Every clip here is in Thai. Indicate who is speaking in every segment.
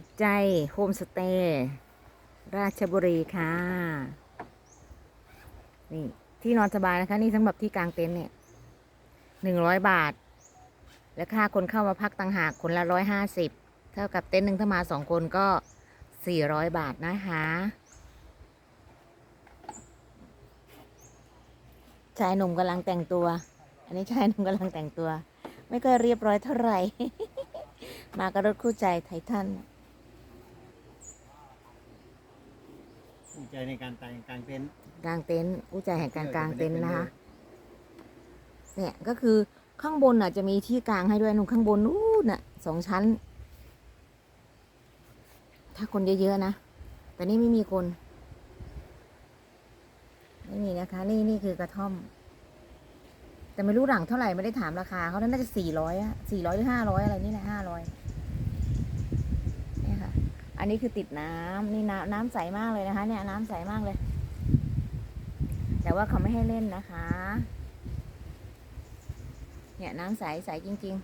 Speaker 1: ติดใจโฮมสเตย์ราชบุรีค่ะ นี่ ที่นอนสบายนะคะ นี่สำหรับที่กลางเต็นท์เนี่ยหนึ่งร้อยบาท แล้วค่าคนเข้ามาพักต่างหากคนละร้อยห้าสิบเท่ากับเต็นท์หนึ่งถ้ามาสองคนก็สี่ร้อยบาทนะคะชายหนุ่มกำลังแต่งตัว อันนี้ชายหนุ่มกำลังแต่งตัว ไม่ค่อยเรียบร้อยเท่าไหร่ มากับรถคู่ใจไททัน
Speaker 2: ภูมิใจในการแต่งกลางเต็นท์
Speaker 1: กลางเต็นท์กู้ใจแห่งการกลางเต็นท์นะคะ เนี่ยก็คือข้างบนน่ะ จะมีที่กลางให้ด้วยนู่นข้างบนนู่นน่ะสองชั้น ถ้าคนเยอะๆนะ แต่นี่ไม่มีคน ไม่มีนะคะ นี่นี่คือกระท่อม แต่ไม่รู้หลังเท่าไหร่ไม่ได้ถามราคาเขาน่าจะสี่ร้อยอะสี่ร้อยหรือห้าร้อยอะไรนี่แหละห้าร้อยเนี่ยค่ะ อันนี้คือติดน้ำนี่น้ำน้ำใสมากเลยนะคะ เนี่ยน้ำใสมากเลย แต่ว่าเขาไม่ให้เล่นนะคะ เนี่ยน้ำใสใสจริง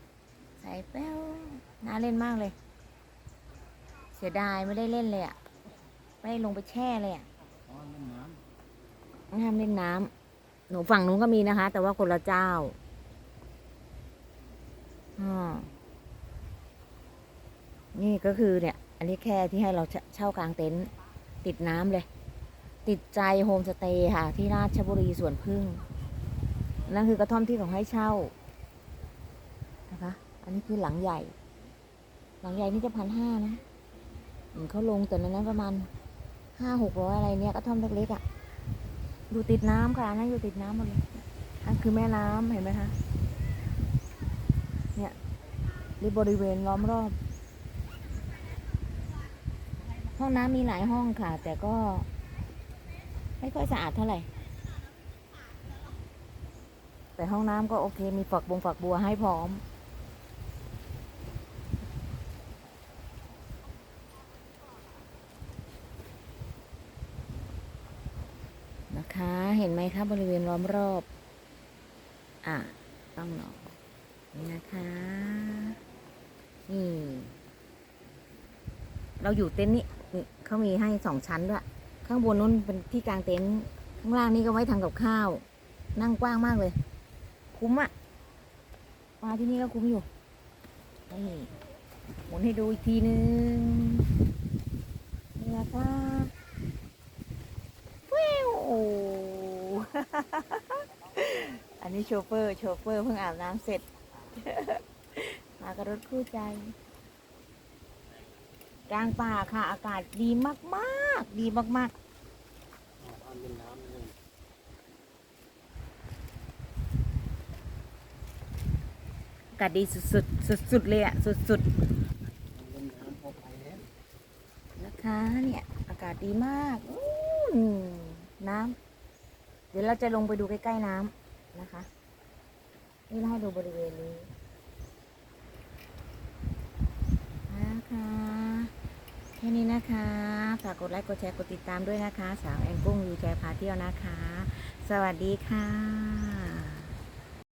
Speaker 1: ๆ ใสแป้วน่าเล่นมากเลย เสียดายไม่ได้เล่นเลยอะ่ะไม่ได้ลงไปแช่เลยอะ่ะห้ามเล่นน้ำหนูฝั่งนู้นก็มีนะคะ แต่ว่าคนละเจ้าอ่านี่ก็คือเนี่ย อันนี้แค่ที่ให้เราเช่ากลางเต็นท์ติดน้ำเลย ติดใจโฮมสเตย์ค่ะ ที่ราชบุรีสวนพึ่ง นั่นคือกระท่อมที่เขาให้เช่านะคะ อันนี้คือหลังใหญ่ หลังใหญ่นี่จะพันห้านะเห็นเขาลงแต่นั้นประมาณห้าหกร้อยอะไรเนี่ยกระท่อมเล็กๆอะ่ะอยู่ติดน้ำค่ะนั่นอยู่ติดน้ำหมดเลยอันคือแม่น้ำเห็นไหมคะ เนี่ยนี่บริเวณล้อมรอบ ห้องน้ำมีหลายห้องค่ะ แต่ก็ ไม่ค่อยสะอาดเท่าไหร่ แต่ห้องน้ำก็โอเค มีฝักบงฝักบัวให้พร้อม นะคะ เห็นไหมคะบริเวณล้อมรอบ อะ ต้องลอนี่นะคะนี่เราอยู่เต็นท์นี่นี่ เขามีให้สองชั้นด้วยข้างบนนู้นเป็นที่กลางเต็นท์ข้างล่างนี่ก็ไว้ทำกับข้าว นั่งกว้างมากเลย คุ้มอะมาที่นี่ก็คุ้มอยู่นี่หมุนให้ดูอีกทีนึงนี่นะคะวิวอันนี้โชเฟอร์โชเฟอร์เพิ่งอาบน้ำเสร็จ มากับรถคู่ใจ กลางป่าค่ะ อากาศดีมากๆ ดีมากำ
Speaker 2: อ๋อเล่นน้ำเลย
Speaker 1: ๆอากาศดีสุดๆสุดๆเลยอะสุด
Speaker 2: เล่นน้ำพอไปแล้ว
Speaker 1: ๆนะคะเนี่ยอากาศดีมากอู้นน้ำเดี๋ยวเราจะลงไปดูใกล้ๆน้ำนะคะ นี่เราให้ดูบริเวณนี้ นะคะแค่ นี้นะคะฝากกดไลค์กดแชร์กดติดตามด้วยนะคะ สาวแองกุ้งยูแชร์พาเที่ยวนะคะ สวัสดีค่ะ